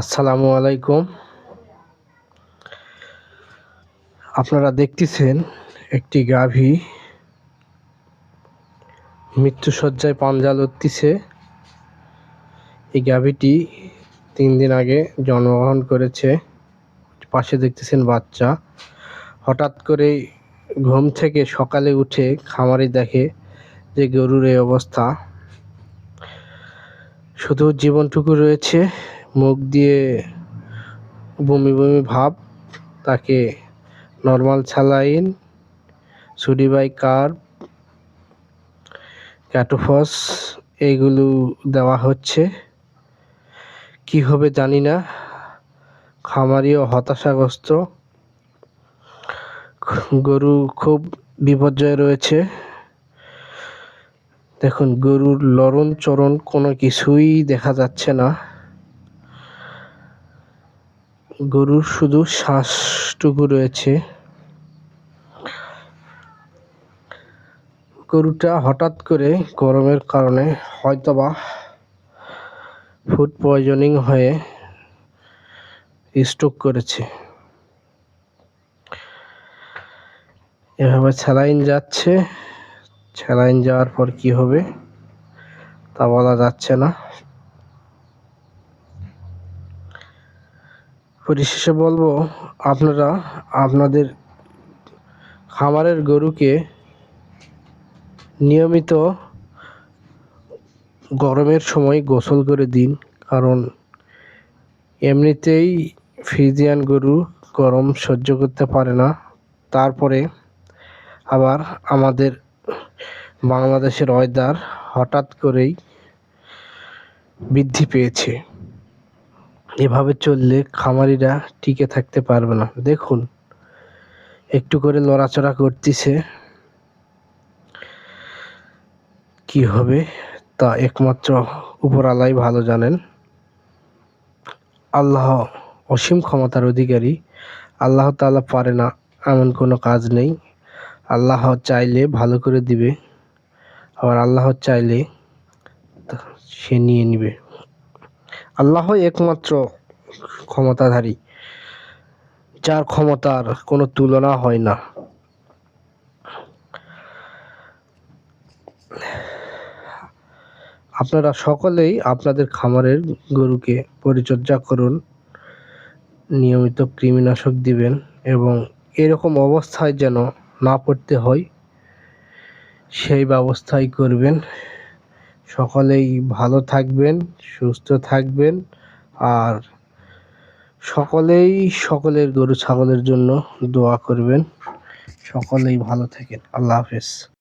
আসসালামু আলাইকুম। আপনারা দেখতেছেন একটি গাভী মৃত্যুসজ্জায় পাঞ্জা লড়তিছে এই গাভীটি তিন দিন আগে জন্মগ্রহণ করেছে। পাশে দেখতেছেন বাচ্চা। হঠাৎ করে ঘুম থেকে সকালে উঠে খামারে দেখে যে গরুর এই অবস্থা। শুধু জীবনটুকু রয়েছে মুখ দিয়ে বমি বমি ভাব, তাকে নর্মাল স্যালাইন সুডিবাই কার ক্যাটোফস এইগুলো দেওয়া হচ্ছে। কি হবে জানি না। খামারিও হতাশাগ্রস্ত। গরু খুব বিপর্যয়ে রয়েছে। দেখুন, গরুর লরণ চরণ কোনো কিছুই দেখা যাচ্ছে না। গরুর শুধু শ্বাসটুকু রয়েছে। গরুটা হঠাৎ করে গরমের কারণে হয়তোবা ফুড পয়জনিং হয়ে স্ট্রোক করেছে। এভাবে স্যালাইন যাচ্ছে। স্যালাইন যাওয়ার পর কি হবে তা বলা যাচ্ছে না। পরিশেষে বলব, আপনারা আপনাদের খামারের গরুকে নিয়মিত গরমের সময় গোসল করে দিন। কারণ এমনিতেই ফ্রিজিয়ান গরু গরম সহ্য করতে পারে না। তারপরে আবার আমাদের বাংলাদেশের ওয়েদার হঠাৎ করেই বৃদ্ধি পেয়েছে। এভাবে চললে খামারিরা টিকে থাকতে পারবে না। দেখুন, একটু করে লড়াচড়া করতেছে। কি হবে? তা একমাত্র উপরালাই ভালো জানেন। আল্লাহ অসীম ক্ষমতার অধিকারী। আল্লাহ তাআলা পারে না, এমন কোনো কাজ নেই। আল্লাহ চাইলে ভালো করে দিবে। আবার আল্লাহ চাইলে সে নিয়ে নিবে। আল্লাহ একমাত্র ক্ষমতাধারী, যার ক্ষমতার কোনো তুলনা হয় না। আপনারা সকলেই আপনাদের খামারের গরুকে পরিচর্যা করুন, নিয়মিত কৃমিনাশক দিবেন এবং এরকম অবস্থায় যেন না পড়তে হয়, সেই ব্যবস্থাই করবেন। সকলেই ভালো থাকবেন, সুস্থ থাকবেন, আর সকলেই সকলের গরু ছাগলের জন্য দোয়া করবেন। সকলেই ভালো থাকেন। আল্লাহ হাফেজ।